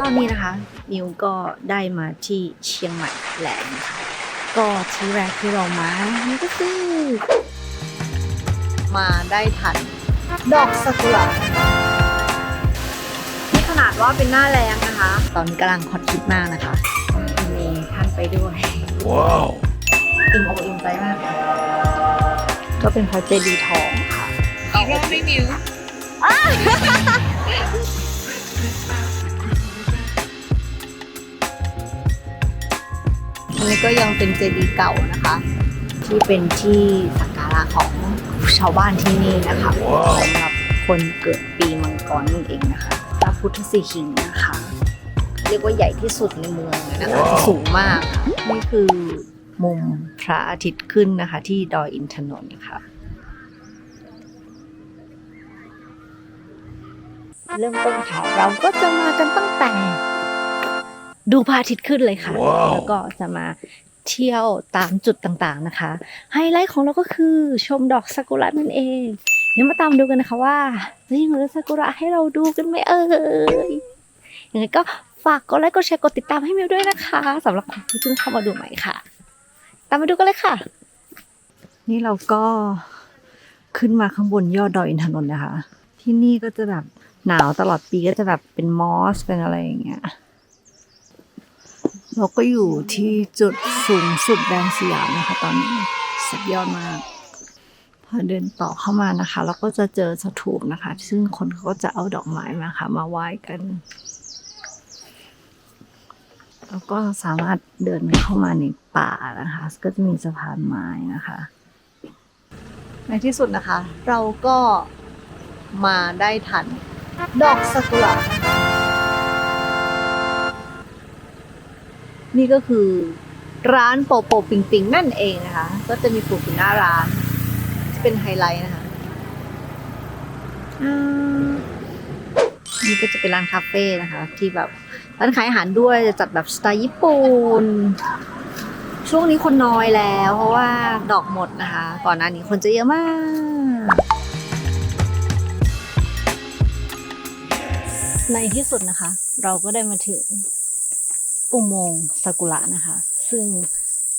ตอนนี้นะคะมิวก็ได้มาที่เชียงใหม่แลนด์นะคะก็ที่แรกที่เรามานี่ก็คือมาได้ทัน ดอกซากุระนี่ขนาดว่าเป็นหน้าแรงนะคะ ตอนนี้กำลังฮอตฮิตมากนะคะมีท่านไปด้วย ว้าวอิ่มอกอิ่มใจมากค่ะก็เป็นพระเจดีย์ทองค่ะอีกรอบไม่มิว ก็ยังเป็นเจดีย์เก่านะคะ ที่เป็นที่สักการะของชาวบ้านที่นี่นะคะสำหรับคนเกิดปีมังกรนั่นเองนะคะพระพุทธสีหิงนะคะ เรียกว่าใหญ่ที่สุดในเมืองเลยนะคะสูงมากนี่คือมุมพระอาทิตย์ขึ้นนะคะ ที่ดอยอินทนนท์ค่ะเริ่มต้นค่ะเราก็จะมากันตั้งแต่ ดูพระอาทิตย์ขึ้นเลยค่ะว้าวแล้วก็จะมาเที่ยวตามจุดต่างๆนะคะ ไฮไลท์ของเราก็คือชมดอกซากุระนั่นเอง เดี๋ยวมาตามดูกันนะคะว่าจะยังเหลือซากุระให้เราดูกันไหมเอ่ยยังไงก็ฝากกดไลค์กดแชร์กดติดตามให้มิวด้วยนะคะสำหรับคนที่เพิ่งเข้ามาดูใหม่ค่ะ ตามมาดูกันเลยค่ะ นี่เราก็ขึ้นมาข้างบนยอดดอยอินทนนท์นะคะ ที่นี่ก็จะแบบหนาวตลอดปีก็จะแบบเป็นมอสเป็นอะไรอย่างเงี้ย เราก็อยู่ที่จุดสูงสุดแดนสยามนะคะตอนนี้สุดยอดมาก พอเดินต่อเข้ามานะคะ เราก็จะเจอสถูปนะคะ ซึ่งคนเขาก็จะเอาดอกไม้มาค่ะ มาไหว้กันแล้วก็สามารถเดินเข้ามาในป่านะคะ ก็จะมีสะพานไม้นะคะ ในที่สุดนะคะ เราก็มาได้ทันดอกซากุระ นี่ก็คือร้านโปโปปิงปิงนั่นเองนะคะ ก็จะมีปลูกอยู่หน้าร้านจะเป็นไฮไลท์นะคะนี่ก็จะเป็นร้านคาเฟ่นะคะ ที่แบบร้านขายอาหารด้วยจะจัดแบบสไตล์ญี่ปุ่นช่วงนี้คนน้อยแล้ว เพราะว่าดอกหมดนะคะ ก่อนหน้านี้คนจะเยอะมาก ในที่สุดนะคะ เราก็ได้มาถึง อุโมงค์ซากุระนะคะ ซึ่ง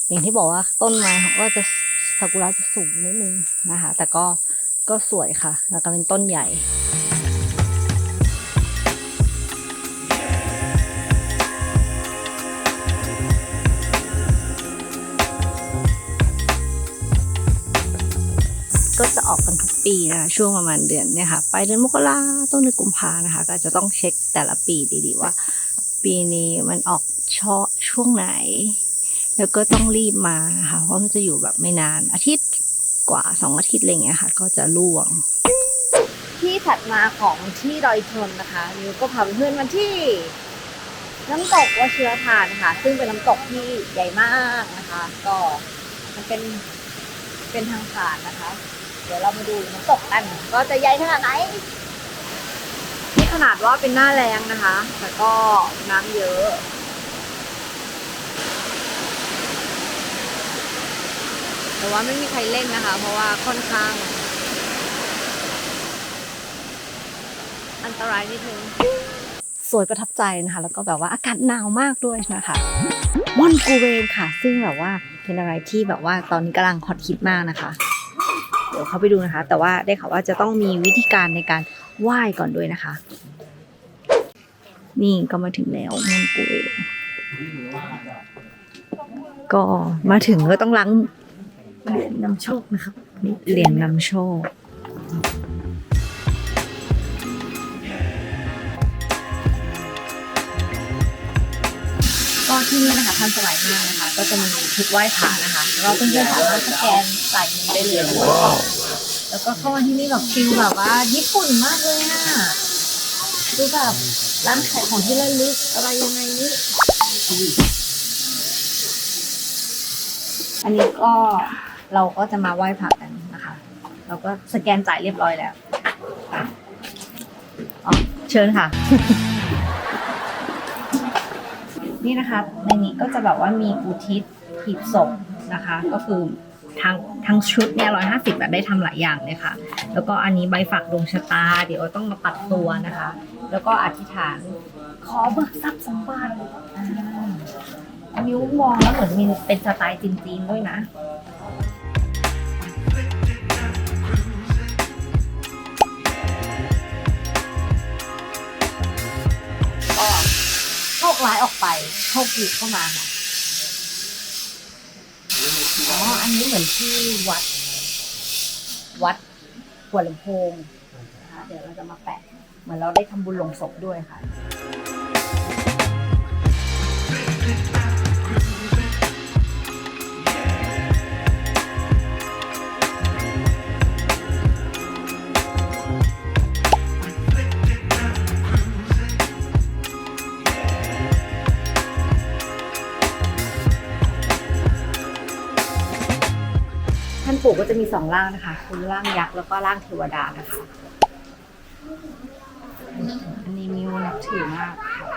อย่างที่บอกว่าต้นไม้เขาก็จะซากุระจะสูงนิดนึงนะคะ แต่ก็ก็สวยค่ะ แล้วก็เป็นต้นใหญ่ก็จะออกกันทุกปีนะคะช่วงประมาณเดือนเนี่ยค่ะไปเดือนมกราต้นเดือนกุมภานะคะ ก็จะต้องเช็คแต่ละปีดีๆว่า ปีนี้มันออก ช่อช่วงไหน แล้วก็ต้องรีบมานะคะเพราะมันจะอยู่แบบไม่นานอาทิตย์กว่าสองอาทิตย์อะไรอย่างเงี้ยค่ะ ก็จะล่วง ที่ถัดมาของที่ดอยชนนะคะนิวก็พาเพื่อนมาที่น้ำตกวชิรทานค่ะ ซึ่งเป็นน้ำตกที่ใหญ่มากนะคะ ก็มันเป็นเป็นทางผ่านนะคะ เดี๋ยวเรามาดูน้ำตกกัน ก็จะใหญ่ขนาดไหนนี่ขนาดว่าเป็นหน้าแรงนะคะ แต่ก็น้ำเยอะ แต่ว่าไม่มีใครเล่นนะคะ เพราะว่าค่อนข้าง อันตรายนิดนึงสวยประทับใจนะคะ แล้วก็แบบว่าอากาศหนาวมากด้วยนะคะมอนกูเวนค่ะ ซึ่งแบบว่าเป็นอะไรที่แบบว่าตอนนี้กำลังฮอตฮิตมากนะคะ เดี๋ยวเข้าไปดูนะคะ แต่ว่าได้ข่าวว่าจะต้องมีวิธีการในการไหว้ก่อนด้วยนะคะ นี่ก็มาถึงแล้วมอนกูเองก็มาถึงก็ต้องล้าง เหรียญนำโชคนะครับนี่เหรียญนำโชค ก็ที่นี่นะคะทันสมัยมากนะคะ ก็จะมีชุดไหว้พระนะคะ เราเพื่อนๆสามารถสแกนใส่เงินได้เลยว้าวแล้วก็เข้ามาที่นี่แบบฟิลแบบว่าญี่ปุ่นมากเลยอะดูแบบร้านขายของที่ระลึกอะไรยังไงนี่อันนี้ก็ เราก็จะมาไหว้พระกันนะคะ เราก็สแกนจ่ายเรียบร้อยแล้วอ๋อเชิญค่ะ นี่นะคะ ในนี้ก็จะแบบว่ามีอุทิศหีบศพนะคะ ก็คือทั้งทั้งชุดเนี่ยร้อยห้าสิบแบบได้ทำหลายอย่างเลยค่ะ แล้วก็อันนี้ใบฝากดวงชะตา เดี๋ยวต้องมาปัดตัวนะคะ แล้วก็อธิษฐานขอเบิกทรัพย์สมบัตินิ้วมองแล้วเหมือนมีเป็นสไตล์จีนๆด้วยนะ ร้ายออกไปโชคดีเข้ามาค่ะอ๋ออันนี้เหมือนที่วัด วัดหัวลำโพงนะคะเดี๋ยวเราจะมาแปะเหมือนเราได้ทำบุญลงศพด้วยค่ะ ปู่ก็จะมีสองร่างนะคะ คือร่างยักษ์แล้วก็ร่างเทวดานะคะ อันนี้มิวนับถือมากค่ะ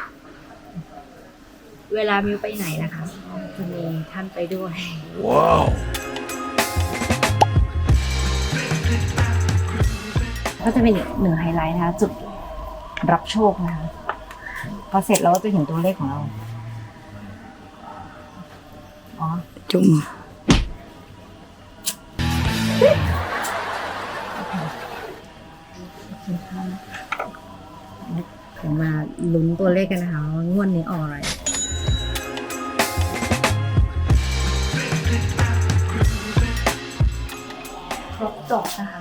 เวลามิวไปไหนนะคะจะมีท่านไปด้วยก็จะเป็นอีกหนึ่งไฮไลท์นะคะ จุดรับโชคนะคะ พอเสร็จเราก็จะเห็นตัวเลขของเรา อ๋อ จุ่ม ลุ้นตัวเลขกันนะคะว่างวดนี้ออกอะไรครบจบนะคะ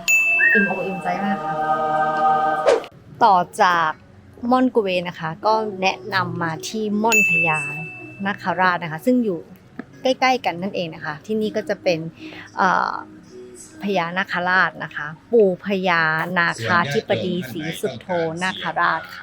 อิ่มอกอิ่มใจมากค่ะ ต่อจากม่อนกุเวนนะคะ ก็แนะนำมาที่ม่อนพญานาคราชนะคะ ซึ่งอยู่ใกล้ๆกันนั่นเองนะคะ ที่นี่ก็จะเป็นเอ่อพญานาคราชนะคะ ปู่พญานาคาธิปดีศรีสุโธนาคราชค่ะ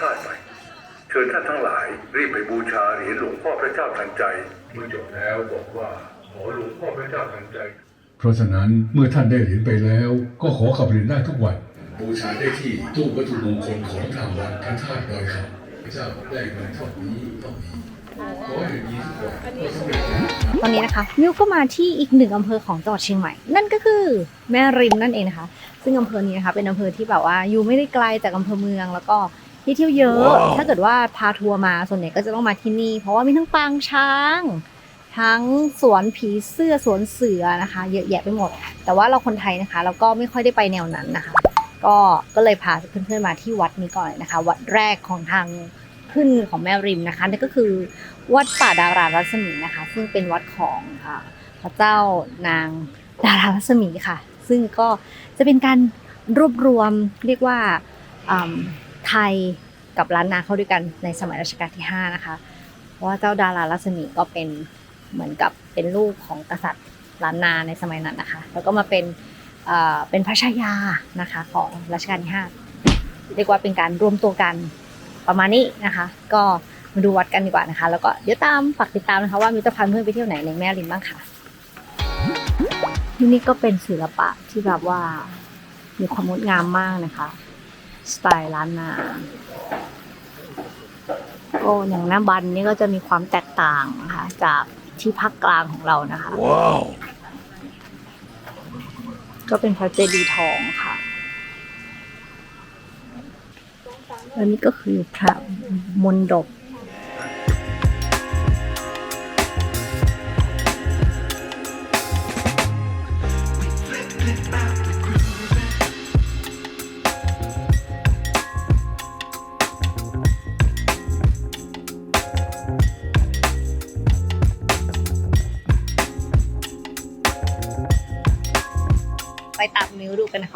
พลาดไปเชิญท่านทั้งหลาย รีบไปบูชาเหรียญหลวงพ่อพระเจ้าทันใจเมื่อจบแล้วบอกว่าขอหลวงพ่อพระเจ้าทันใจ เพราะฉะนั้นเมื่อท่านได้เหรียญไปแล้ว ก็ขอขับเหรียญได้ทุกวัน บูชาได้ที่ตู้วัตถุมงคลของทางวัดพระธาตุดอยคำพระเจ้าได้เงินเท่านี้เท่านี้ขอให้อย่างนี้ทุกวันก็สำเร็จแล้วตอนนี้นะคะมิวก็มาที่อีกหนึ่งอำเภอของจังหวัดเชียงใหม่ นั่นก็คือแม่ริมนั่นเองนะคะ ซึ่งอำเภอนี้นะคะเป็นอำเภอที่แบบว่าอยู่ไม่ได้ไกลจากอำเภอเมือง แล้วก็ ที่เที่ยวเยอะถ้าเกิดว่าพาทัวร์มาส่วนใหญ่ก็จะต้องมาที่นี่ เพราะว่ามีทั้งปางช้าง ทั้งสวนผีเสื้อสวนเสือนะคะ เยอะแยะไปหมด แต่ว่าเราคนไทยนะคะ เราก็ไม่ค่อยได้ไปแนวนั้นนะคะ ก็ก็เลยพาเพื่อนๆมาที่วัดนี้ก่อนเลยนะคะ วัดแรกของทางขึ้นของแม่ริมนะคะนั่นก็คือวัดป่าดารารัศมีนะคะ ซึ่งเป็นวัดของอ่าพระเจ้านางดารารัศมีค่ะ ซึ่งก็จะเป็นการรวบรวมเรียกว่าอืม ไทยกับล้านนาเข้าด้วยกันในสมัยรัชกาลที่ 5 นะคะ เพราะว่าเจ้าดารารัศมีก็เป็นเหมือนกับเป็นลูกของกษัตริย์ล้านนาในสมัยนั้นนะคะ แล้วก็มาเป็นเป็นพระชายานะคะของรัชกาลที่ 5 เรียกว่าเป็นการรวมตัวกันประมาณนี้นะคะ ก็มาดูวัดกันดีกว่านะคะ แล้วก็เดี๋ยวตามฝากติดตามนะคะว่ามิวจะพาเพื่อนไปเที่ยวไหนในแม่ริมบ้างค่ะที่นี่ก็เป็นศิลปะที่แบบว่ามีความงดงามมากนะคะ สไตล์ล้านนาโอ้อย่างหน้าบันนี่ก็จะมีความแตกต่างนะคะจากที่ภาคกลางของเรานะคะว้าวก็เป็นพระเจดีย์ทองค่ะแล้วนี่ก็คือพระมนดบ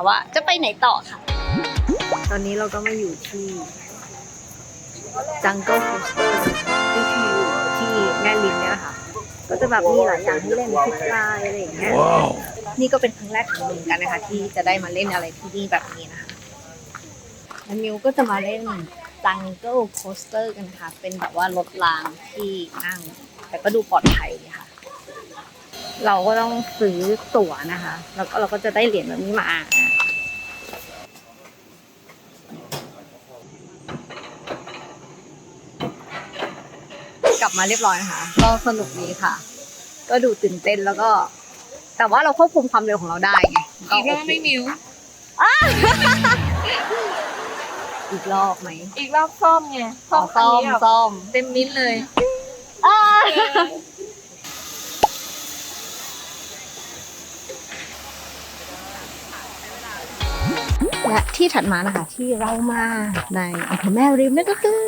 คะว่า จะไปไหนต่อค่ะ ตอนนี้เราก็มาอยู่ที่ Jungle Coaster ที่ที่อยู่ที่แม่ริมเนี่ยค่ะ ก็จะแบบมีหลายอย่างให้เล่นซิปไลน์อะไรอย่างเงี้ยว้าวนี่ก็เป็นครั้งแรกของมิวเหมือนกันนะคะ ที่จะได้มาเล่นอะไรที่นี่แบบนี้นะคะแล้วมิวก็จะมาเล่น Jungle Coaster กันนะคะเป็นแบบว่ารถรางที่นั่ง แต่ก็ดูปลอดภัยดีค่ะ เราก็ต้องซื้อตั๋วนะคะ แล้วก็เราก็จะได้เหรียญแบบนี้มากลับมาเรียบร้อยนะคะก็สนุกดีค่ะ ก็ดูตื่นเต้นแล้วก็ แต่ว่าเราควบคุมความเร็วของเราได้ไงอีกรอบโเคไม่มิวอีกรอบไหมอีกรอบซ่อมไงอ๋อซ่อมคันนี้แบบซ่อมเต็มมิ้นเลย และที่ถัดมานะคะ ที่เรามาในอำเภอแม่ริมนั่นก็คือ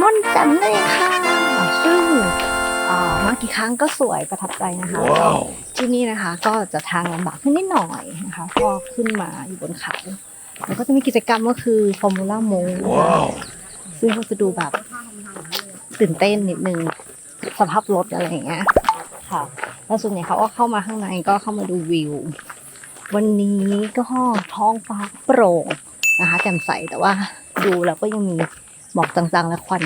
ม่อนแจ่มนั่นเองค่ะซึ่งเอ่อมากี่ครั้งก็สวยประทับใจนะคะที่นี่นะคะ ก็จะทางลำบากขึ้นนิดหน่อยนะคะก็ขึ้นมาอยู่บนเขาแล้วก็จะมีกิจกรรมก็คือฟอร์มูล่าโมซึ่งก็จะดูแบบตื่นเต้นนิดนึงสภาพรถอะไรอย่างเงี้ยค่ะแล้วส่วนใหญ่เขาก็เข้ามาข้างในก็เข้ามาดูวิว วันนี้ก็ท้องฟ้าโปร่งนะคะแจ่มใสแต่ว่าดูแล้วก็ยังมีหมอกจางๆและควัน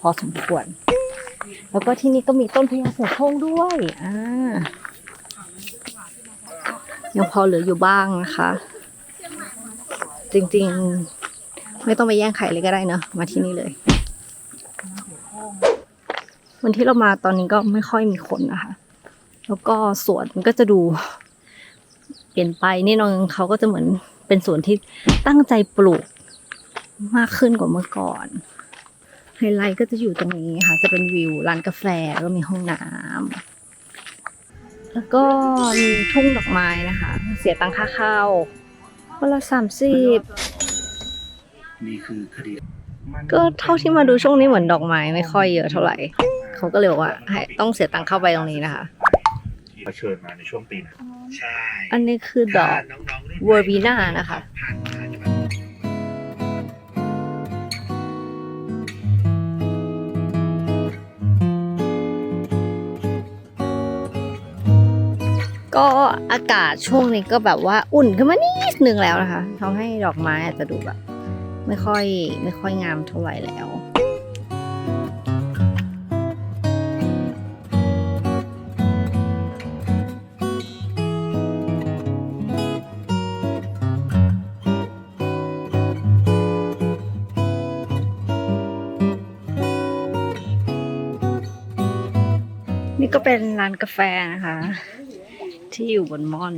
พอสมควร แล้วก็ที่นี่ก็มีต้นพญาเสือโคร่งด้วยอ่ายังพอเหลืออยู่บ้างนะคะ จริงๆ ไม่ต้องไปแย่งไข่เลยก็ได้เนอะมาที่นี่เลย วันที่เรามาตอนนี้ก็ไม่ค่อยมีคนนะคะ แล้วก็สวนก็จะดู ลี่ยนไปนี่น้องเขาก็จะเหมือนเป็นสวนที่ตั้งใจปลูกมากขึ้นกว่าเมื่อก่อนไฮไลท์ก็จะอยู่ตรงนี้ค่ะ จะเป็นวิวร้านกาแฟแล้วก็มีห้องน้ำแล้วก็มีทุ่งดอกไม้นะคะ เสียตังค่าเข้าคนละสามสิบนี่คือคดีก็เท่าที่มาดูช่วงนี้เหมือนดอกไม้ไม่ค่อยเยอะเท่าไหร่ เขาก็เลยบอกว่าให้ต้องเสียตังค์เข้าไปตรงนี้นะคะที่เชิญมาในช่วงปีนั้น ใช่อันนี้คือดอกน้องๆรุ่นเวอร์บีน่านะคะ ผ่านมาจะแบบก็อากาศช่วงนี้ก็แบบว่าอุ่นขึ้นมานิดนึงแล้วนะคะทำให้ดอกไม้อาจจะดูแบบ ไม่ค่อยไม่ค่อยงามเท่าไหร่แล้ว นี่ก็เป็นร้านกาแฟนะคะ ที่อยู่บนม่อน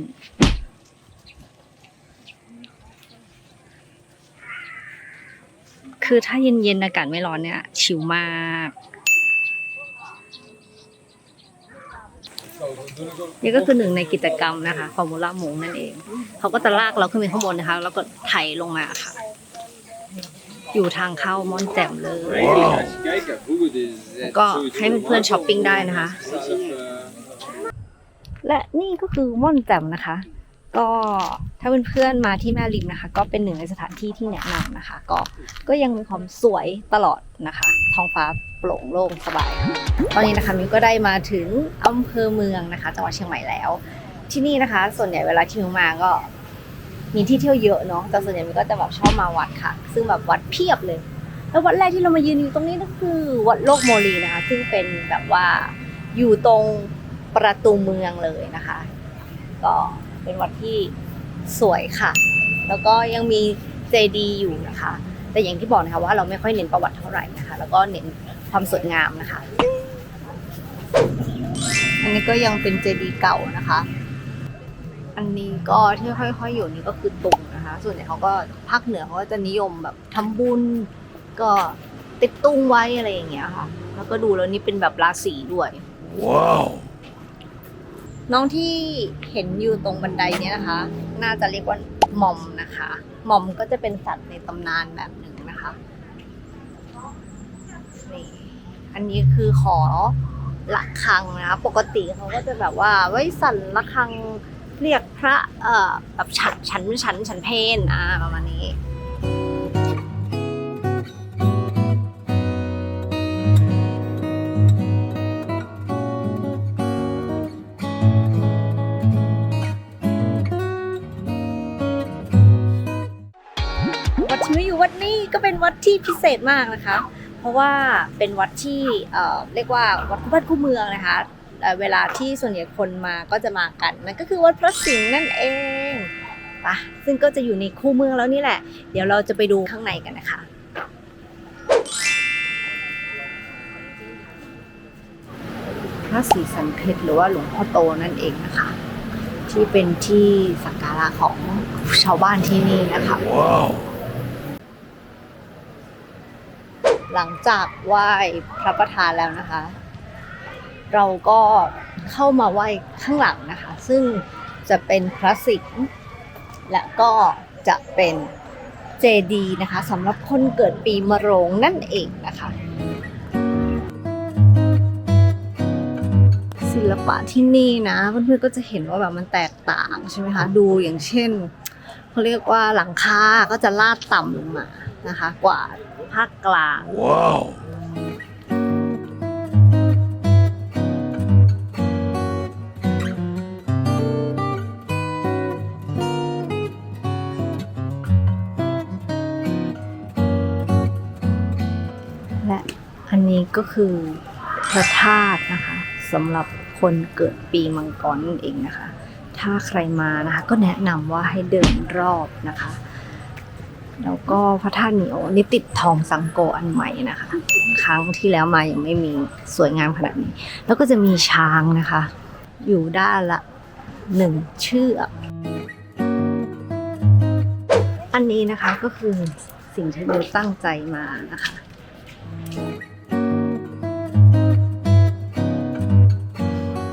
คือถ้าเย็นๆอากาศไม่ร้อนเนี่ย ชิลมากนี่ก็คือหนึ่งในกิจกรรมนะคะฟอร์มูล่าโมงนั่นเอง เขาก็จะลากเราขึ้นไปข้างบนนะคะ แล้วก็ไถลงมาค่ะ อยู่ทางเข้าม่อนแจ่มเลย ก็ให้เพื่อนๆช้อปปิ้งได้นะคะ และนี่ก็คือม่อนแจ่มนะคะ ก็ถ้าเพื่อนๆมาที่แม่ริมนะคะ ก็เป็นหนึ่งในสถานที่ที่แนะนำนะคะ ก็ก็ยังมีความสวยตลอดนะคะ ท้องฟ้าโปร่งโล่งสบายค่ะตอนนี้นะคะมิวก็ได้มาถึงอำเภอเมืองนะคะจังหวัดเชียงใหม่แล้ว ที่นี่นะคะ ส่วนใหญ่เวลาที่มิวมาก็ มีที่เที่ยวเยอะเนาะแต่ส่วนใหญ่มิวก็จะแบบชอบมาวัดค่ะ ซึ่งแบบวัดเพียบเลย แล้ววัดแรกที่เรามายืนอยู่ตรงนี้ก็คือวัดโลกโมลีนะคะ ซึ่งเป็นแบบว่าอยู่ตรงประตูเมืองเลยนะคะ ก็เป็นวัดที่สวยค่ะ แล้วก็ยังมีเจดีย์อยู่นะคะ แต่อย่างที่บอกนะคะว่าเราไม่ค่อยเน้นประวัติเท่าไหร่นะคะ แล้วก็เน้นความสวยงามนะคะ อันนี้ก็ยังเป็นเจดีย์เก่านะคะ อันนี้ก็ที่ค่อยๆอยู่นี่ก็คือตุงนะคะ ส่วนใหญ่เขาก็ภาคเหนือเขาก็จะนิยมแบบทำบุญ ก็ติดตุ้งไว้อะไรอย่างเงี้ยค่ะ แล้วก็ดูแล้วนี่เป็นแบบราศีด้วย ว้าว น้องที่เห็นอยู่ตรงบันไดเนี้ยนะคะ น่าจะเรียกว่าหม่อมนะคะหม่อมก็จะเป็นสัตว์ในตำนานแบบหนึ่งนะคะนี่อันนี้คือขอละครังนะคะปกติเขาก็จะแบบว่าไว้สั่นละครัง เรียกพระเอ่อแบบฉันฉันฉันฉันเพนอ่าประมาณนี้วัดที่ไม่อยู่วัดนี้ก็เป็นวัดที่พิเศษมากนะคะ เพราะว่าเป็นวัดที่เอ่อเรียกว่าวัดคู่บ้านคู่เมืองนะคะ เอ่อเวลาที่ส่วนใหญ่คนมาก็จะมากันนั่นก็คือวัดพระสิงห์นั่นเองปะซึ่งก็จะอยู่ในคู่เมืองแล้วนี่แหละ เดี๋ยวเราจะไปดูข้างในกันนะคะพระศรีสันเพชรหรือว่าหลวงพ่อโตนั่นเองนะคะ ที่เป็นที่สักการะของชาวบ้านที่นี่นะคะหลังจากไหว้พระประธานแล้วนะคะ เราก็เข้ามาไหว้ข้างหลังนะคะ ซึ่งจะเป็นพระสิงห์และก็จะเป็นเจดีนะคะสำหรับคนเกิดปีมะโรงนั่นเองนะคะ ศิลปะที่นี่นะเพื่อนๆก็จะเห็นว่าแบบมันแตกต่างใช่ไหมคะดูอย่างเช่นเขาเรียกว่าหลังคาก็จะลาดต่ำลงมานะคะ กว่าภาคกลาง Wow. ก็คือพระธาตุนะคะสำหรับคนเกิดปีมังกรนั่นเองนะคะ ถ้าใครมานะคะก็แนะนำว่าให้เดินรอบนะคะ แล้วก็พระธาตุเหนียวนี่ติดทองสังโกอันใหม่นะคะ ครั้งที่แล้วมายังไม่มีสวยงามขนาดนี้ แล้วก็จะมีช้างนะคะ อยู่ด้านละหนึ่งเชือกอันนี้นะคะก็คือสิ่งที่เราตั้งใจมานะคะ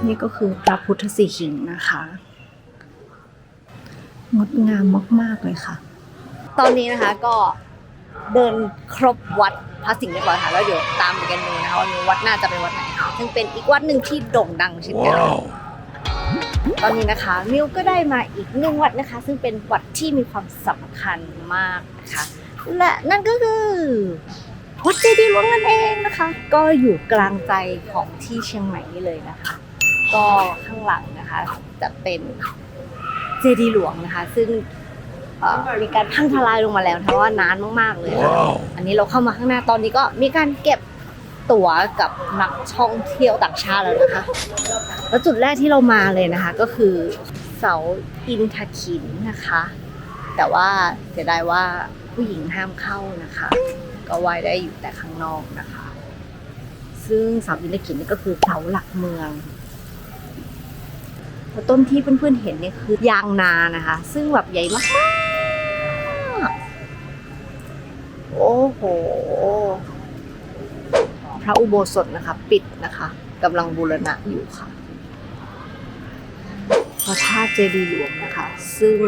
นี่ก็คือพระพุทธสีหิงค์นะคะ งดงามมาก ๆ เลยค่ะ ตอนนี้นะคะก็เดินครบวัดพระสิงห์เรียบร้อยค่ะแล้วเดี๋ยวตามไปกันดูนะคะว่าวัดน่าจะเป็นวัดไหนค่ะซึ่งเป็นอีกวัดหนึ่งที่โด่งดังเช่นกัน Wow. ตอนนี้นะคะมิวก็ได้มาอีกหนึ่งวัดนะคะ ซึ่งเป็นวัดที่มีความสำคัญมากนะคะและนั่นก็คือวัดเจดีย์หลวงนั่นเองนะคะ ก็อยู่กลางใจของที่เชียงใหม่นี่เลยนะคะ ก็ข้างหลังนะคะจะเป็นเจดีย์หลวงนะคะ ซึ่งเอ่อมีการพังทลายลงมาแล้วนะคะว่านานมากๆเลยนะคะ Wow. อันนี้เราเข้ามาข้างหน้าตอนนี้ก็มีการเก็บตั๋วกับนักท่องเที่ยวต่างชาติแล้วนะคะ แล้วจุดแรกที่เรามาเลยนะคะ ก็คือเสาอินทขินนะคะ แต่ว่าเสียดายว่าผู้หญิงห้ามเข้านะคะ ก็ไหว้ได้อยู่แต่ข้างนอกนะคะ ซึ่งเสาอินทขินนี่ก็คือเสาหลักเมืองแล้ว ต้นที่เพื่อนๆเห็นเนี่ยคือยางนานะคะ ซึ่งแบบใหญ่มากๆโอ้โห พระอุโบสถนะคะ ปิดนะคะกำลังบูรณะอยู่ค่ะพระธาตุเจดีย์หลวงนะคะ ซึ่ง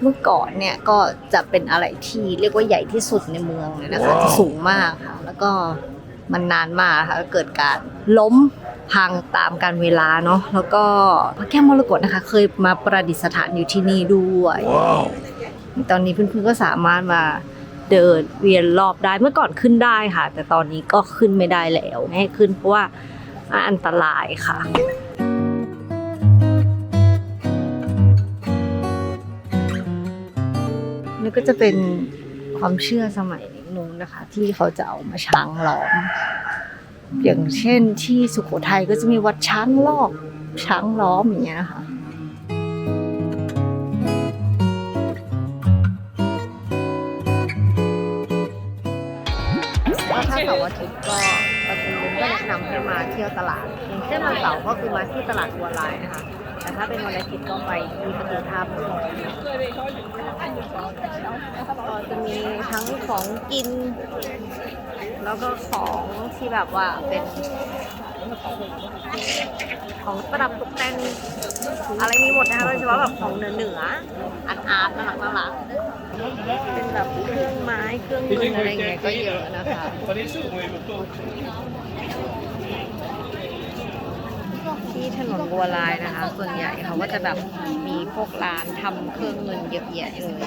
เมื่อก่อนเนี่ยก็จะเป็นอะไรที่เรียกว่าใหญ่ที่สุดในเมืองเลยนะคะว้าวที่สูงมากค่ะ แล้วก็ มันนานมากค่ะแล้วเกิดการล้มพังตามการเวลาเนาะแล้วก็พระแก้วมรกตนะคะ เคยมาประดิษฐานอยู่ที่นี่ด้วย Wow. ตอนนี้เพื่อนๆก็สามารถมาเดินเวียนรอบได้เมื่อก่อนขึ้นได้ค่ะ แต่ตอนนี้ก็ขึ้นไม่ได้แล้วไม่ให้ขึ้นเพราะว่าอันตรายค่ะนี่ก็จะเป็นความเชื่อสมัย นู้นนะคะ ที่เขาจะเอามาช้างล้อม อย่างเช่นที่สุโขทัยก็จะมีวัดช้างลอกช้างล้อมอย่างเงี้ยนะคะก็ถ้าเสาร์อาทิตย์ก็ตระกูลก็แนะนำให้มาเที่ยวตลาดอย่างเช่นวันเสาร์ก็คือมาที่ตลาดบัวลายนะคะ ถ้าเป็นวันอาทิตย์ก็ไปที่ประตูท่าพนมก็จะมีทั้งของกิน แล้วก็ของที่แบบว่าเป็น ของประดับตกแต่งอะไรมีหมดนะคะโดยเฉพาะแบบของเหนือเหนือๆอาร์ตอาร์ตน่ารักน่ารักเป็นแบบเครื่องไม้เครื่องมืออะไรอย่างเงี้ยก็เยอะนะคะ ที่ถนนบัวลายนะคะ ส่วนใหญ่เขาก็จะแบบมีพวกร้านทำเครื่องเงินเยอะแยะเลย